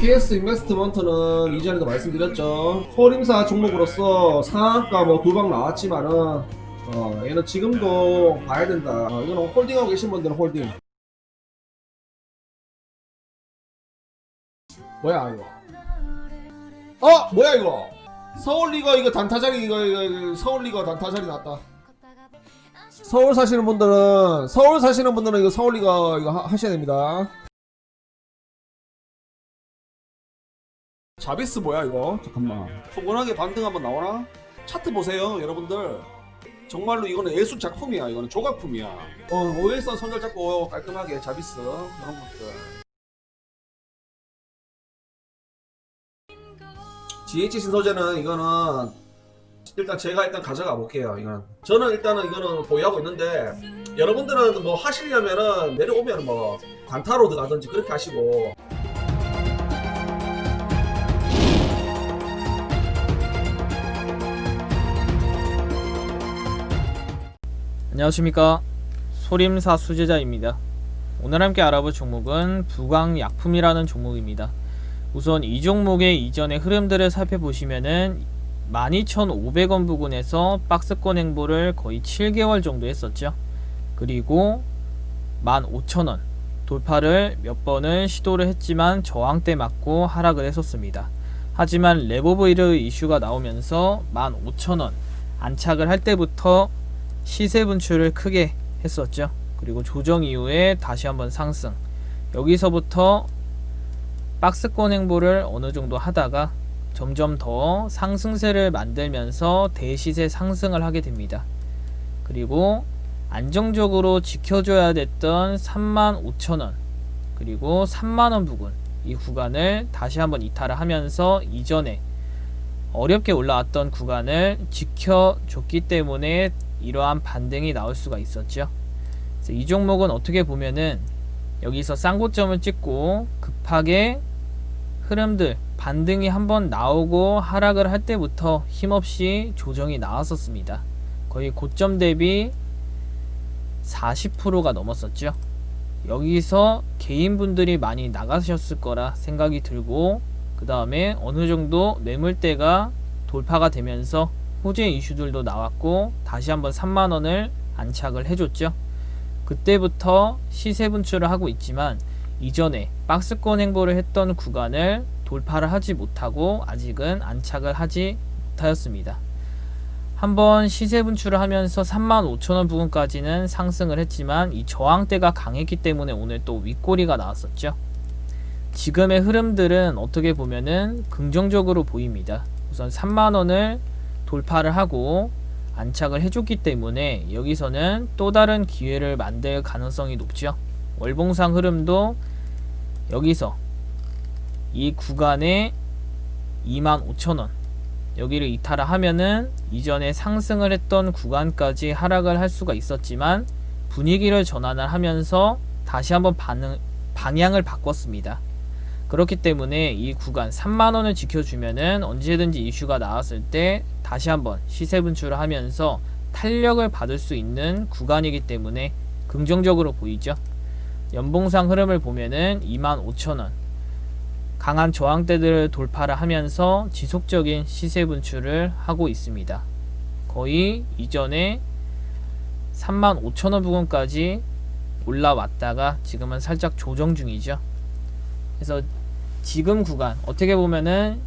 PS 인베스트먼트는 이전에도 말씀드렸죠. 소림사 종목으로서 상한가 뭐두방 나왔지만은 어, 얘는 지금도 봐야 된다. 어, 이거는 홀딩하고 계신 분들은 홀딩. 뭐야 이거? 어 뭐야 이거? 서울리거 이거 단타자리 이거, 이거, 이거 서울리거 단타자리 났다. 서울 사시는 분들은 서울 사시는 분들은 이거 서울리거 이거 하, 하셔야 됩니다. 자비스 뭐야 이거? 잠깐만. 포근하게 반등 한번 나오나? 차트 보세요, 여러분들. 정말로 이거는 예술 작품이야. 이거는 조각품이야. 어, 오일선 손절 잡고 깔끔하게 자비스 이런 것들. GH 신소재는 이거는 일단 제가 일단 가져가 볼게요. 이건 저는 일단은 이거는 보유하고 있는데 여러분들은 뭐 하시려면은 내려오면 뭐 관타로드 가든지 그렇게 하시고 안녕하십니까. 소림사 수제자입니다. 오늘 함께 알아볼 종목은 부강약품이라는 종목입니다. 우선 이 종목의 이전의 흐름들을 살펴보시면은 12,500원 부근에서 박스권 행보를 거의 7개월 정도 했었죠. 그리고 15,000원 돌파를 몇 번을 시도를 했지만 저항대 맞고 하락을 했었습니다. 하지만 레보브이르 이슈가 나오면서 15,000원 안착을 할 때부터 시세 분출을 크게 했었죠. 그리고 조정 이후에 다시 한번 상승. 여기서부터 박스권 행보를 어느 정도 하다가 점점 더 상승세를 만들면서 대시세 상승을 하게 됩니다. 그리고 안정적으로 지켜줘야 됐던 35,000원 그리고 3만원 부근 이 구간을 다시 한번 이탈을 하면서 이전에 어렵게 올라왔던 구간을 지켜줬기 때문에 이러한 반등이 나올 수가 있었죠. 이 종목은 어떻게 보면은 여기서 쌍고점을 찍고 급하게 흐름들 반등이 한번 나오고 하락을 할 때부터 힘없이 조정이 나왔었습니다. 거의 고점 대비 40%가 넘었었죠. 여기서 개인분들이 많이 나가셨을 거라 생각이 들고 그 다음에 어느 정도 매물대가 돌파가 되면서 호재 이슈들도 나왔고 다시 한번 3만 원을 안착을 해줬죠. 그때부터 시세 분출을 하고 있지만 이전에 박스권 행보를 했던 구간을 돌파를 하지 못하고 아직은 안착을 하지 못하였습니다. 한번 시세 분출을 하면서 35,000원 부근까지는 상승을 했지만 이 저항대가 강했기 때문에 오늘 또 윗꼬리가 나왔었죠. 지금의 흐름들은 어떻게 보면은 긍정적으로 보입니다. 우선 3만원을 돌파를 하고 안착을 해줬기 때문에 여기서는 또 다른 기회를 만들 가능성이 높죠. 월봉상 흐름도 여기서 이 구간에 25,000원 여기를 이탈을 하면은 이전에 상승을 했던 구간까지 하락을 할 수가 있었지만 분위기를 전환을 하면서 다시 한번 반응, 방향을 바꿨습니다. 그렇기 때문에 이 구간 3만원을 지켜주면은 언제든지 이슈가 나왔을 때 다시 한번 시세 분출을 하면서 탄력을 받을 수 있는 구간이기 때문에 긍정적으로 보이죠. 연봉상 흐름을 보면은 25,000원 강한 저항대들을 돌파를 하면서 지속적인 시세 분출을 하고 있습니다. 거의 이전에 35,000원 부근까지 올라왔다가 지금은 살짝 조정 중이죠. 그래서 지금 구간 어떻게 보면은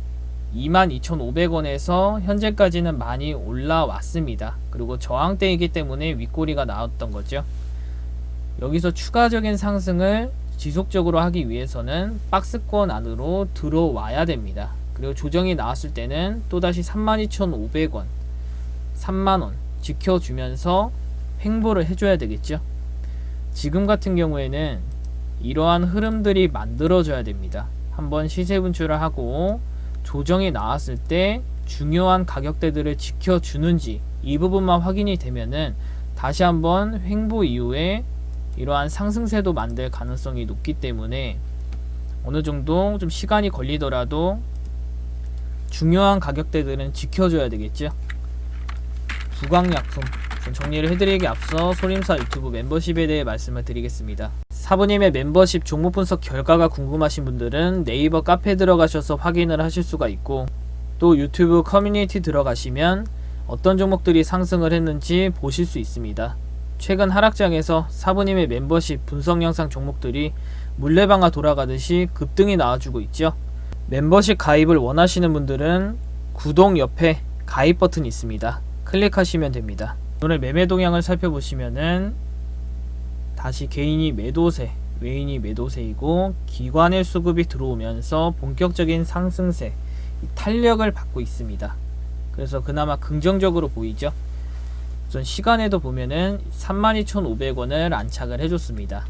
22,500원에서 현재까지는 많이 올라왔습니다. 그리고 저항대이기 때문에 윗꼬리가 나왔던 거죠. 여기서 추가적인 상승을 지속적으로 하기 위해서는 박스권 안으로 들어와야 됩니다. 그리고 조정이 나왔을 때는 또다시 32,500원, 3만원 지켜주면서 횡보를 해줘야 되겠죠. 지금 같은 경우에는 이러한 흐름들이 만들어져야 됩니다. 한번 시세 분출을 하고 조정이 나왔을 때 중요한 가격대들을 지켜주는지 이 부분만 확인이 되면은 다시 한번 횡보 이후에 이러한 상승세도 만들 가능성이 높기 때문에 어느 정도 좀 시간이 걸리더라도 중요한 가격대들은 지켜줘야 되겠죠. 부강약품 정리를 해드리기 앞서 소림사 유튜브 멤버십에 대해 말씀을 드리겠습니다. 사부님의 멤버십 종목 분석 결과가 궁금하신 분들은 네이버 카페 들어가셔서 확인을 하실 수가 있고 또 유튜브 커뮤니티 들어가시면 어떤 종목들이 상승을 했는지 보실 수 있습니다. 최근 하락장에서 사부님의 멤버십 분석 영상 종목들이 물레방아 돌아가듯이 급등이 나와주고 있죠. 멤버십 가입을 원하시는 분들은 구독 옆에 가입 버튼이 있습니다. 클릭하시면 됩니다. 오늘 매매 동향을 살펴보시면은 다시 개인이 매도세, 외인이 매도세이고 기관의 수급이 들어오면서 본격적인 상승세, 이 탄력을 받고 있습니다. 그래서 그나마 긍정적으로 보이죠. 우선 시간에도 보면은 32,500원을 안착을 해줬습니다.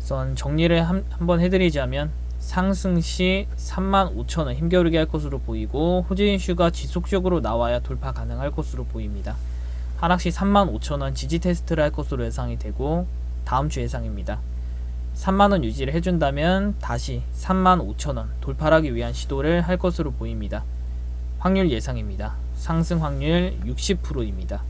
우선 정리를 한, 한번 해드리자면 상승 시 35,000원 힘겨루게 할 것으로 보이고 호재 이슈가 지속적으로 나와야 돌파 가능할 것으로 보입니다. 하락 시 35,000원 지지 테스트를 할 것으로 예상이 되고 다음 주 예상입니다. 3만원 유지를 해준다면 다시 35,000원 돌파하기 위한 시도를 할 것으로 보입니다. 확률 예상입니다. 상승 확률 60%입니다.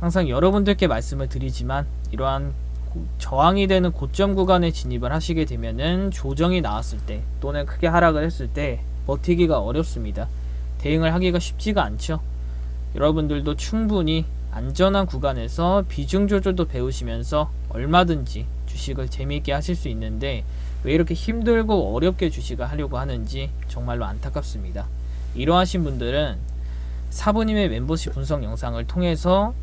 항상 여러분들께 말씀을 드리지만 이러한 고- 저항이 되는 고점 구간에 진입을 하시게 되면은 조정이 나왔을 때 또는 크게 하락을 했을 때 버티기가 어렵습니다. 대응을 하기가 쉽지가 않죠. 여러분들도 충분히 안전한 구간에서 비중 조절도 배우시면서 얼마든지 주식을 재미있게 하실 수 있는데 왜 이렇게 힘들고 어렵게 주식을 하려고 하는지 정말로 안타깝습니다. 이러하신 분들은 사부님의 멤버십 분석 영상을 통해서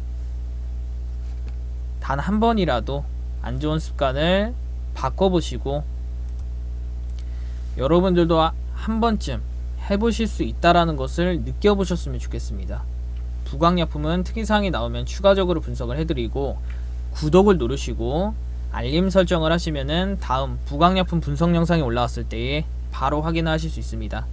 단 한 번이라도 안 좋은 습관을 바꿔보시고 여러분들도 아- 한 번쯤 해보실 수 있다라는 것을 느껴보셨으면 좋겠습니다. 부강약품은 특이사항이 나오면 추가적으로 분석을 해드리고 구독을 누르시고 알림 설정을 하시면은 다음 부강약품 분석 영상이 올라왔을 때에 바로 확인하실 수 있습니다.